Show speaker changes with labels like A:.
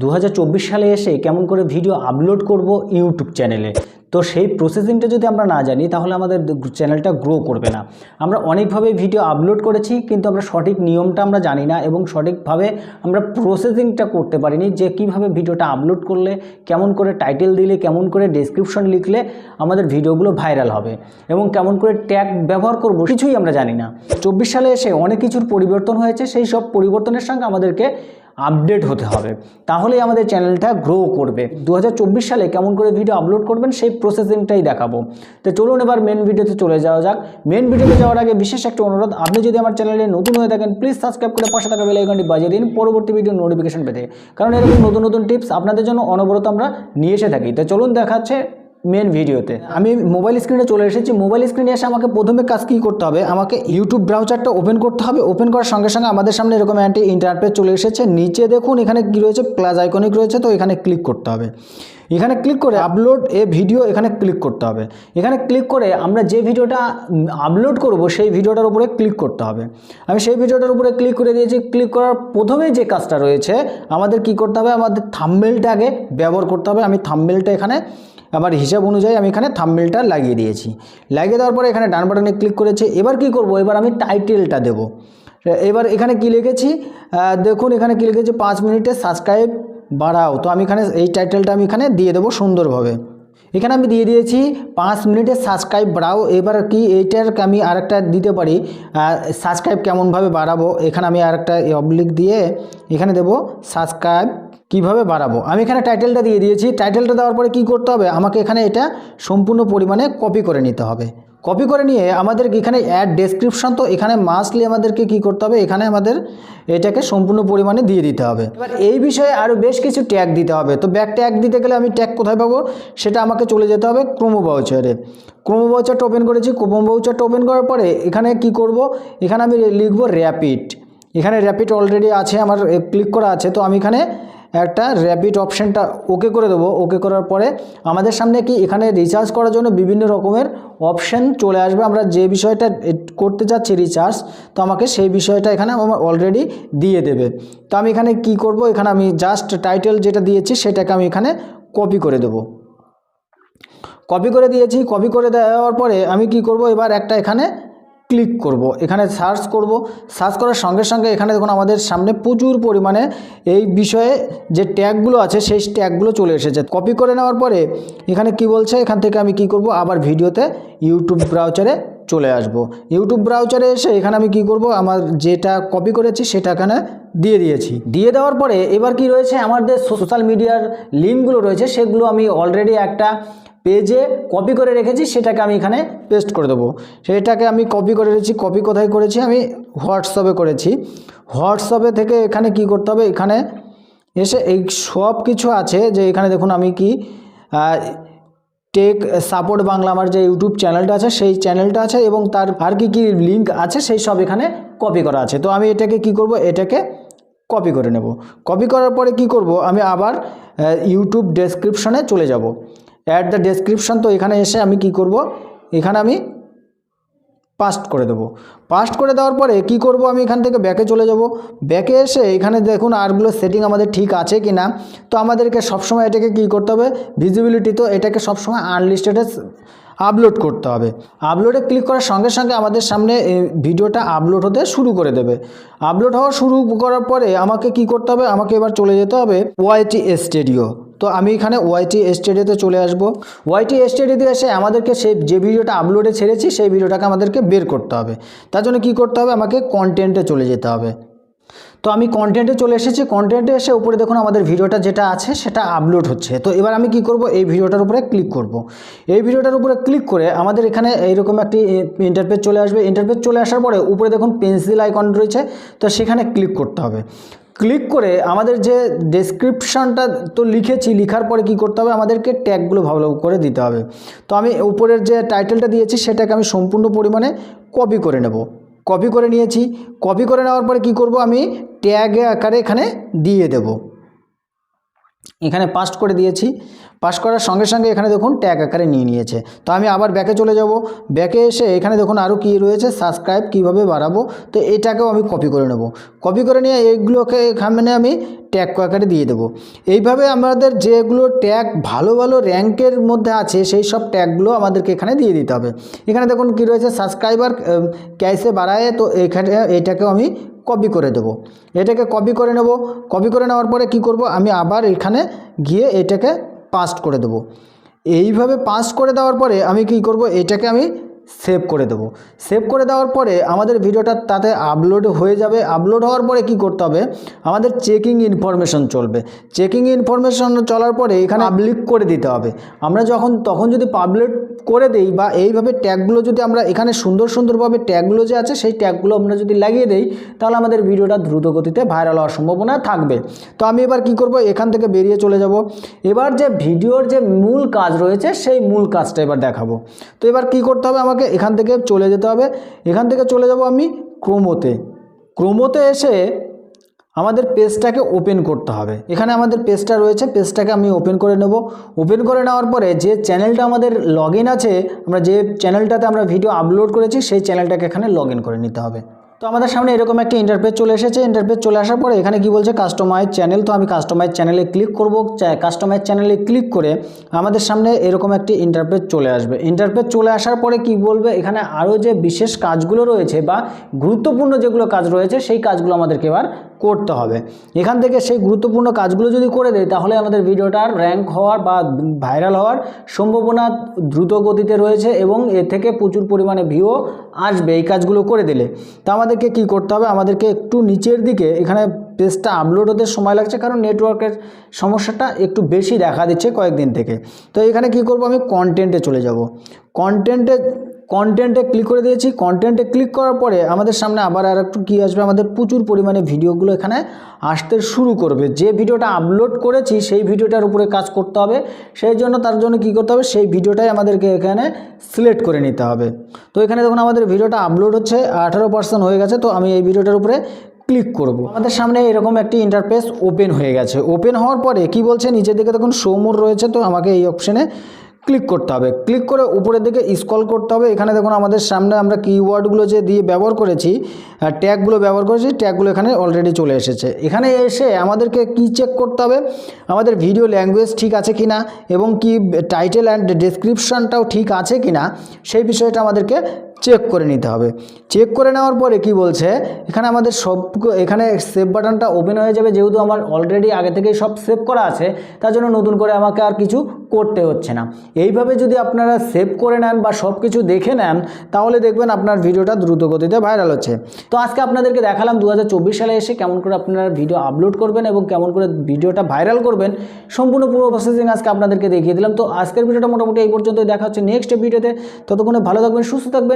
A: দু হাজার চব্বিশ সালে এসে কেমন করে ভিডিও আপলোড করব ইউটিউব চ্যানেলে? তো সেই প্রসেসিংটা যদি আমরা না জানি, তাহলে আমাদের চ্যানেলটা গ্রো করবে না। আমরা অনেকভাবে ভিডিও আপলোড করেছি, কিন্তু আমরা সঠিক নিয়মটা আমরা জানি না এবং সঠিকভাবে আমরা প্রসেসিংটা করতে পারিনি যে কীভাবে ভিডিওটা আপলোড করলে, কেমন করে টাইটেল দিলে, কেমন করে ডেসক্রিপশন লিখলে আমাদের ভিডিওগুলো ভাইরাল হবে এবং কেমন করে ট্যাগ ব্যবহার করব কিছুই আমরা জানি না। চব্বিশ সালে এসে অনেক কিছুর পরিবর্তন হয়েছে, সেই সব পরিবর্তনের সঙ্গে আমাদেরকে আপডেট হতে হবে। তাহলেই আমাদের চ্যানেলটা গ্রো করবে। দু হাজার চব্বিশ সালে কেমন করে ভিডিও আপলোড করবেন সেই প্রসেসিংটাই দেখাবো। তো চলুন এবার মেন ভিডিওতে চলে যাওয়া যাক। মেন ভিডিওতে যাওয়ার আগে বিশেষ একটা অনুরোধ, আপনি যদি আমার চ্যানেলে নতুন হয়ে থাকেন প্লিজ সাবস্ক্রাইব করে পাশে থাকা বেল আইকনটি বাজিয়ে দিন পরবর্তী ভিডিও নোটিফিকেশন পেতে। কারণ এরকম নতুন নতুন টিপস আপনাদের জন্য অনবরত আমরা নিয়ে এসে থাকি। তো চলুন দেখাচ্ছে মেন ভিডিওতে আমি মোবাইল স্ক্রিনে চলে এসেছি। মোবাইল স্ক্রিনে এসে আমাকে প্রথমে কাজ কী করতে হবে? আমাকে ইউটিউব ব্রাউজারটা ওপেন করতে হবে। ওপেন করার সঙ্গে সঙ্গে আমাদের সামনে এরকম অ্যান্টি ইন্টারনেট চলে এসেছে। নিচে দেখুন, এখানে কী রয়েছে? প্লাস আইকনিক রয়েছে, তো এখানে ক্লিক করতে হবে। এখানে ক্লিক করে আপলোড এ ভিডিও এখানে ক্লিক করতে হবে। এখানে ক্লিক করে আমরা যে ভিডিওটা আপলোড করব, সেই ভিডিওটার উপরে ক্লিক করতে হবে। আমি সেই ভিডিওটার উপরে ক্লিক করে দিয়েছি। ক্লিক করার প্রথমেই যে কাজটা রয়েছে, আমাদের কি করতে হবে? আমাদের থাম্বেলটা আগে ব্যবহার করতে হবে। আমি থাম্বেলটা এখানে, আমার হিসাব অনুযায়ী আমি এখানে থাম্বেলটা লাগিয়ে দিয়েছি। লাগিয়ে দেওয়ার পরে এখানে ডান বাটনে ক্লিক করেছি। এবার কি করব? এবার আমি টাইটেলটা দেব। এবার এখানে কি লিখেছি? দেখুন, এখানে কি লিখেছি? পাঁচ মিনিটে সাবস্ক্রাইব বাড়াও। তো আমি এখানে এই টাইটেলটা আমি এখানে দিয়ে দেবো সুন্দরভাবে। এখানে আমি দিয়ে দিয়েছি পাঁচ মিনিটে সাবস্ক্রাইব বাড়াও। এবার কি এইটার আমি আরেকটা দিতে পারি সাবস্ক্রাইব কেমনভাবে বাড়াবো? এখানে আমি আরেকটা অবলিক দিয়ে এখানে দেবো সাবস্ক্রাইব কীভাবে বাড়াবো? আমি এখানে টাইটেলটা দিয়ে দিয়েছি। টাইটেলটা দেওয়ার পরে কি করতে হবে? আমাকে এখানে এটা সম্পূর্ণ পরিমাণে কপি করে নিতে হবে। কপি করে নিয়ে আমাদের এখানে অ্যাড ডেসক্রিপশন তো এখানে মাস্টলি আমাদেরকে কি করতে হবে? এখানে আমাদের এটাকে সম্পূর্ণ পরিমাণে দিয়ে দিতে হবে। এবার এই বিষয়ে আরও বেশ কিছু ট্যাগ দিতে হবে। তো ব্যাক ট্যাগ দিতে গেলে আমি ট্যাগ কোথায় পাবো? সেটা আমাকে চলে যেতে হবে ক্রোমো বাউচারে ক্রোমো বাউচারটা ওপেন করেছি। ক্রোমো বাউচারটা ওপেন করার পরে এখানে কি করব? এখানে আমি লিখব র্যাপিড এখানে র্যাপিড অলরেডি আছে, আমার ক্লিক করা আছে। তো আমি এখানে একটা র্যাপিড অপশানটা ওকে করে দেবো। ওকে করার পরে আমাদের সামনে কি এখানে রিচার্জ করার জন্য বিভিন্ন রকমের অপশান চলে আসবে। আমরা যে বিষয়টা করতে চাচ্ছি রিচার্জ তো আমাকে সেই বিষয়টা এখানে আমার অলরেডি দিয়ে দেবে। তো আমি এখানে কি করব? এখানে আমি জাস্ট টাইটেল যেটা দিয়েছি, সেটাকে আমি এখানে কপি করে দেবো। কপি করে দিয়েছি। কপি করে দেওয়ার পরে আমি কি করব? এবার একটা এখানে ক্লিক করব। এখানে সার্চ করব। সার্চ করার সঙ্গে সঙ্গে এখানে দেখুন আমাদের সামনে প্রচুর পরিমাণে এই বিষয়ে যে ট্যাগগুলো আছে, সেই ট্যাগগুলো চলে এসেছে। কপি করে নেওয়ার পরে এখানে কি বলছে? এখান থেকে আমি কি করব? আবার ভিডিওতে ইউটিউব ব্রাউচারে চলে আসব। ইউটিউব ব্রাউচারে এসে এখানে আমি কি করব? আমার যেটা কপি করেছি, সেটা এখানে দিয়ে দিয়েছি। দিয়ে দেওয়ার পরে এবার কি রয়েছে? আমাদের সোশ্যাল মিডিয়ার লিঙ্কগুলো রয়েছে, সেগুলো আমি অলরেডি একটা পেজে কপি করে রেখেছি, সেটাকে আমি এখানে পেস্ট করে দেবো। সেটাকে আমি কপি করে রেখেছি কপি কোথায় করেছি আমি? হোয়াটসঅ্যাপে করেছি। হোয়াটসঅ্যাপে থেকে এখানে কি করতে হবে? এখানে এসে এই সব কিছু আছে যে এখানে দেখুন আমি কি টেক সাপোর্ট বাংলা আমার যে ইউটিউব চ্যানেলটা আছে, সেই চ্যানেলটা আছে এবং তার আর কি কি লিঙ্ক আছে, সেই সব এখানে কপি করা আছে। তো আমি এটাকে কি করব? এটাকে কপি করে নেব। কপি করার পরে কি করব? আমি আবার ইউটিউব ডেসক্রিপশনে চলে যাব। অ্যাড দ্য ডেসক্রিপশন তো এখানে এসে আমি কি করব? এখানে আমি পাস্ট করে দেবো। পাস্ট করে দেওয়ার পরে কি করব? আমি এখান থেকে ব্যাকে চলে যাব। ব্যাকে এসে এখানে দেখুন আরগুলো সেটিং আমাদের ঠিক আছে কি না তো আমাদেরকে সবসময় এটাকে কি করতে হবে? ভিজিবিলিটি তো এটাকে সবসময় আনলিস্টেডে আপলোড করতে হবে। আপলোডে ক্লিক করার সঙ্গে সঙ্গে আমাদের সামনে ভিডিওটা আপলোড হতে শুরু করে দেবে। আপলোড হওয়া শুরু করার পরে আমাকে কি করতে হবে? আমাকে এবার চলে যেতে হবে ওয়াইটি স্টুডিও তো আমি এখানে ওয়াইটি স্টেডিওতে চলে আসব। ওয়াইটি স্টেডিওতে এসে আমাদেরকে সেই যে ভিডিওটা আপলোডে ছেড়েছি, সেই ভিডিওটাকে আমাদেরকে বের করতে হবে। তার জন্য কী করতে হবে? আমাকে কন্টেন্টে চলে যেতে হবে। তো আমি কন্টেন্টে চলে এসেছি। কন্টেন্টে এসে উপরে দেখুন আমাদের ভিডিওটা যেটা আছে, সেটা আপলোড হচ্ছে। তো এবার আমি কি করব? এই ভিডিওটার উপরে ক্লিক করব। এই ভিডিওটার উপরে ক্লিক করে আমাদের এখানে এইরকম একটি ইন্টারপেজ চলে আসবে। ইন্টারপেজ চলে আসার পরে উপরে দেখুন পেন্সিল আইকন রয়েছে, তো সেখানে ক্লিক করতে হবে। ক্লিক করে আমাদের যে ডেসক্রিপশনটা তো লিখেছি, লিখার পরে কি করতে হবে? আমাদেরকে ট্যাগগুলো ভালো করে দিতে হবে। তো আমি উপরের যে টাইটেলটা দিয়েছি, সেটাকে আমি সম্পূর্ণ পরিমাণে কপি করে নেব। কপি করে নিয়েছি। কপি করে নেওয়ার পরে কি করব আমি ট্যাগ আকারে এখানে দিয়ে দেব। এখানে পাস্ট করে দিয়েছি। পাস করার সঙ্গে সঙ্গে এখানে দেখুন ট্যাগ আকারে নিয়ে নিয়েছে। তো আমি আবার ব্যাকে চলে যাব। ব্যাকে এসে এখানে দেখুন আরও কী রয়েছে? সাবস্ক্রাইব কীভাবে বাড়াবো? তো এটাকেও আমি কপি করে নেব। কপি করে নিয়ে এইগুলোকে এখানে আমি ট্যাগ আকারে দিয়ে দেবো। এইভাবে আমাদের যেগুলো ট্যাগ ভালো ভালো র্যাঙ্কের মধ্যে আছে, সেই সব ট্যাগগুলো আমাদেরকে এখানে দিয়ে দিতে হবে। এখানে দেখুন কী রয়েছে? সাবস্ক্রাইবার ক্যাশে বাড়ায়, তো এখানে এটাকেও আমি কপি করে দেবো। এটাকে কপি করে নেব। কপি করে নেওয়ার পরে কি করব? আমি আবার এখানে গিয়ে এটাকে পাস্ট করে দেবো। এইভাবে পাস্ট করে দেওয়ার পরে আমি কি করব? এটাকে আমি সেভ করে দেবো। সেভ করে দেওয়ার পরে আমাদের ভিডিওটা তাতে আপলোড হয়ে যাবে। আপলোড হওয়ার পরে কি করতে হবে? আমাদের চেকিং ইনফরমেশন চলবে। চেকিং ইনফরমেশন চলার পরে এখানে পাবলিক করে দিতে হবে। আমরা যখন, তখন যদি পাবলিক করে দেই বা এইভাবে ট্যাগগুলো যদি আমরা এখানে সুন্দর সুন্দরভাবে ট্যাগগুলো যে আছে, সেই ট্যাগগুলো আমরা যদি লাগিয়ে দেই, তাহলে আমাদের ভিডিওটা দ্রুত গতিতে ভাইরাল হওয়ার সম্ভাবনা থাকবে। তো আমি এবার কি করব? এখান থেকে বেরিয়ে চলে যাব। এবার যে ভিডিওর যে মূল কাজ রয়েছে, সেই মূল কাজটা এবার দেখাবো। তো এবার কি করতে হবে আমাকে? এখান থেকে চলে যেতে হবে। এখান থেকে চলে যাব আমি ক্রোমোতে। ক্রোমোতে এসে আমাদের পেজটাকে ওপেন করতে হবে। এখানে আমাদের পেজটা রয়েছে। পেজটাকে আমি ওপেন করে নেব। ওপেন করে নেওয়ার পরে যে চ্যানেলটা আমাদের লগ আছে, আমরা যে চ্যানেলটাতে আমরা ভিডিও আপলোড করেছি, সেই চ্যানেলটাকে এখানে লগ করে নিতে হবে। তো আমাদের সামনে এরকম একটা ইন্টারপেজ চলে এসেছে। ইন্টারপেজ চলে আসার পরে এখানে কি বলছে? কাস্টমাইজ চ্যানেল তো আমি কাস্টমাইজ চ্যানেলে ক্লিক করব। কাস্টমাইজ চ্যানেলে ক্লিক করে আমাদের সামনে এরকম একটি ইন্টারপেজ চলে আসবে। ইন্টারপেজ চলে আসার পরে কি বলবে? এখানে আরও যে বিশেষ কাজগুলো রয়েছে বা গুরুত্বপূর্ণ যেগুলো কাজ রয়েছে, সেই কাজগুলো আমাদেরকে এবার করতে হবে। এখান থেকে সেই গুরুত্বপূর্ণ কাজগুলো যদি করে দেয়, তাহলে আমাদের ভিডিওটার র্যাঙ্ক হওয়ার বা ভাইরাল হওয়ার সম্ভাবনা দ্রুত গতিতে রয়েছে এবং এ থেকে প্রচুর পরিমাণে ভিউ আসবে এই কাজগুলো করে দিলে। তা আমাদেরকে কি করতে হবে? আমাদেরকে একটু নিচের দিকে, এখানে পেজটা আপলোড হতে সময় লাগছে কারণ নেটওয়ার্কের সমস্যাটা একটু বেশি দেখা দিচ্ছে কয়েকদিন থেকে। তো এখানে কি করব আমি? কন্টেন্টে চলে যাব। কন্টেন্টে কন্টেন্টে ক্লিক করে দিয়েছি। কন্টেন্টে ক্লিক করার পরে আমাদের সামনে আবার আর একটু কী আসবে? আমাদের প্রচুর পরিমাণে ভিডিওগুলো এখানে আসতে শুরু করবে। যে ভিডিওটা আপলোড করেছি, সেই ভিডিওটার উপরে কাজ করতে হবে। সেই জন্য তার জন্য কি করতে হবে? সেই ভিডিওটাই আমাদেরকে এখানে সিলেক্ট করে নিতে হবে। তো এখানে দেখুন আমাদের ভিডিওটা আপলোড হচ্ছে, আঠারো পার্সেন্ট হয়ে গেছে। তো আমি এই ভিডিওটার উপরে ক্লিক করব। আমাদের সামনে এরকম একটি ইন্টারফেস ওপেন হয়ে গেছে। ওপেন হওয়ার পরে কি বলছে? নিচের দিকে দেখুন শোমোর রয়েছে। তো আমাকে এই অপশানে ক্লিক করতে হবে। ক্লিক করে উপরের দিকে স্ক্রল করতে হবে। এখানে দেখুন আমাদের সামনে আমরা কিওয়ার্ডগুলো যে দিয়ে ব্যবহার করেছি ট্যাগগুলো ব্যবহার করেছি, ট্যাগগুলো এখানে অলরেডি চলে এসেছে। এখানে এসে আমাদেরকে কি চেক করতে হবে? আমাদের ভিডিও ল্যাঙ্গুয়েজ ঠিক আছে কি না এবং কি টাইটেল অ্যান্ড ডেসক্রিপশানটাও ঠিক আছে কি না সেই বিষয়টা আমাদেরকে চেক করে নিতে হবে। চেক করে নেওয়ার পরে কি বলছে? এখানে আমাদের সব এখানে সেভ বাটনটা ওপেন হয়ে যাবে যেহেতু আমার অলরেডি আগে থেকেই সব সেভ করা আছে, তার জন্য নতুন করে আমাকে আর কিছু করতে হচ্ছে না। এইভাবে যদি আপনারা সেভ করে নেন বা সব কিছু দেখে নেন, তাহলে দেখবেন আপনার ভিডিওটা দ্রুত গতিতে ভাইরাল হচ্ছে। তো আজকে আপনাদেরকে দেখালাম দু হাজার চব্বিশ সালে এসে কেমন করে আপনারা ভিডিও আপলোড করবেন এবং কেমন করে ভিডিওটা ভাইরাল করবেন। সম্পূর্ণ পুরো প্রসেসিং আজকে আপনাদেরকে দেখিয়ে দিলাম। তো আজকের ভিডিওটা মোটামুটি এই পর্যন্ত দেখা হচ্ছে নেক্সট ভিডিওতে ততক্ষণে ভালো থাকবেন, সুস্থ থাকবেন।